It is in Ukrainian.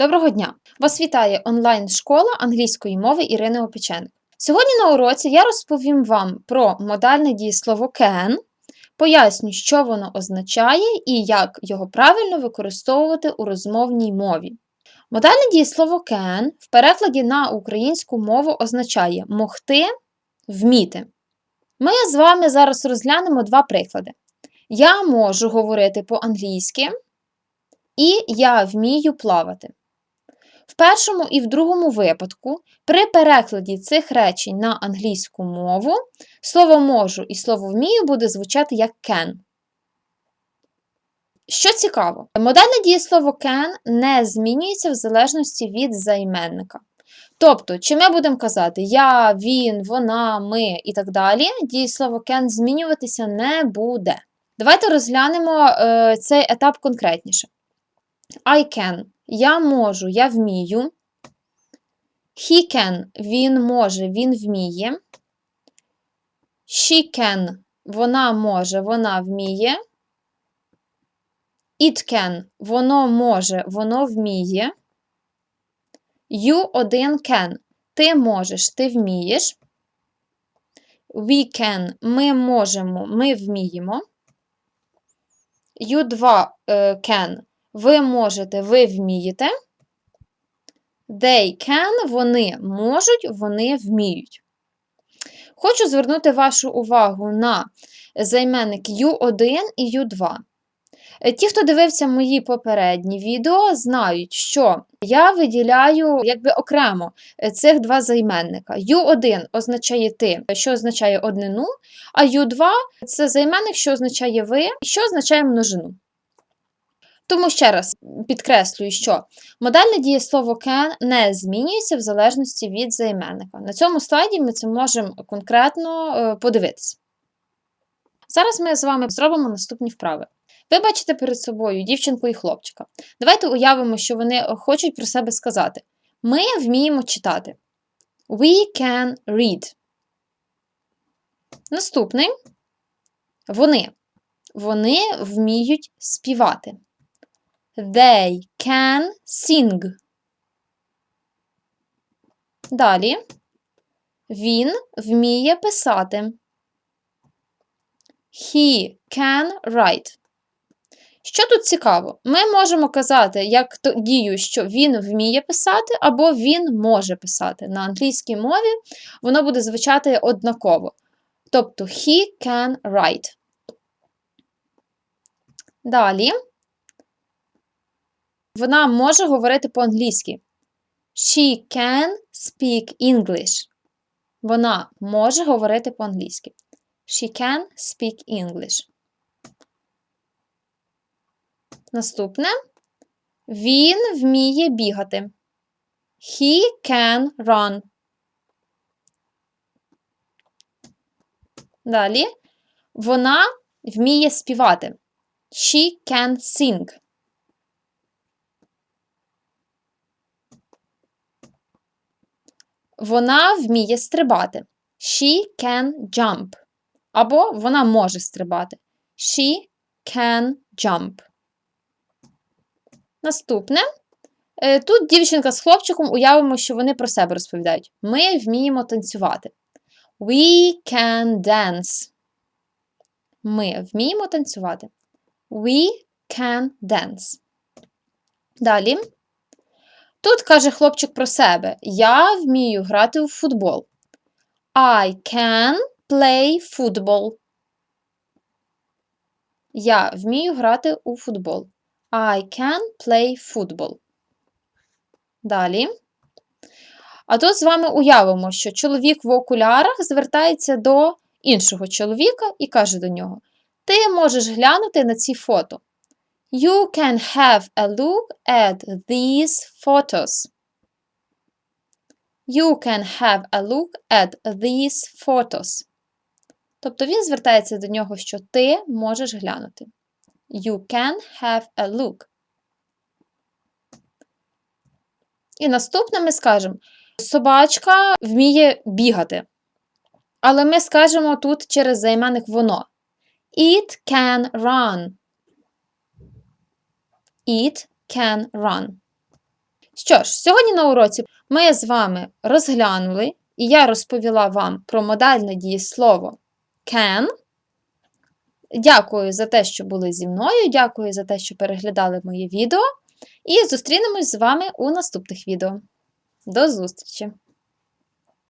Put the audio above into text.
Доброго дня! Вас вітає онлайн-школа англійської мови Ірини Опеченик. Сьогодні на уроці я розповім вам про модальне дієслово can, поясню, що воно означає і як його правильно використовувати у розмовній мові. Модальне дієслово can в перекладі на українську мову означає могти, вміти. Ми з вами зараз розглянемо два приклади. Я можу говорити по-англійськи, і я вмію плавати. В першому і в другому випадку, при перекладі цих речень на англійську мову, слово можу і слово вмію буде звучати як can. Що цікаво, модельне дієслово can не змінюється в залежності від займенника. Тобто, чи ми будемо казати я, він, вона, ми і так далі, дієслово can змінюватися не буде. Давайте розглянемо е, цей етап конкретніше. I can я можу, я вмію. He can він може, він вміє. She can вона може, вона вміє. It can воно може, воно вміє. You один can. Ти можеш, ти вмієш. We can ми можемо, ми вміємо. You два е, can ви можете, ви вмієте. They can, вони можуть, вони вміють. Хочу звернути вашу увагу на займенник U1 і U2. Ті, хто дивився мої попередні відео, знають, що я виділяю якби окремо цих два займенника. U1 означає ти, що означає однину, а U2 це займенник, що означає ви, що означає множину. Тому ще раз підкреслюю, що модальне дієслово can не змінюється в залежності від займенника. На цьому слайді ми це можемо конкретно е, подивитися. Зараз ми з вами зробимо наступні вправи. Ви бачите перед собою дівчинку і хлопчика. Давайте уявимо, що вони хочуть про себе сказати. Ми вміємо читати. We can read. Наступний вони. Вони вміють співати. They can sing. Далі він вміє писати. He can write. Що тут цікаво? Ми можемо казати, як дію, що він вміє писати, або він може писати. На англійській мові воно буде звучати однаково. Тобто he can write. Далі вона може говорити по-англійськи. She can speak English. Вона може говорити по-англійськи. She can speak English. Наступне. Він вміє бігати. He can run. Далі. Вона вміє співати. She can sing. Вона вміє стрибати. She can jump. Або вона може стрибати. She can jump. Наступне. Е, тут дівчинка з хлопчиком уявимо, що вони про себе розповідають. Ми вміємо танцювати. We can dance. Ми вміємо танцювати. We can dance. Далі. Тут каже хлопчик про себе: Я вмію грати у футбол. I can play football. Я вмію грати у футбол. I can play football. Далі. А тут з вами уявимо, що чоловік в окулярах звертається до іншого чоловіка і каже до нього: Ти можеш глянути на ці фото. You can have a look at these photos. You can have a look at these photos. Тобто він звертається до нього, що ти можеш глянути. You can have a look. І наступне ми скажемо: собачка вміє бігати. Але ми скажемо тут через займенник воно. It can run. It can run. Що ж, сьогодні на уроці ми з вами розглянули, і я розповіла вам про модальне дієслово can. Дякую за те, що були зі мною. Дякую за те, що переглядали моє відео. І зустрінемось з вами у наступних відео. До зустрічі!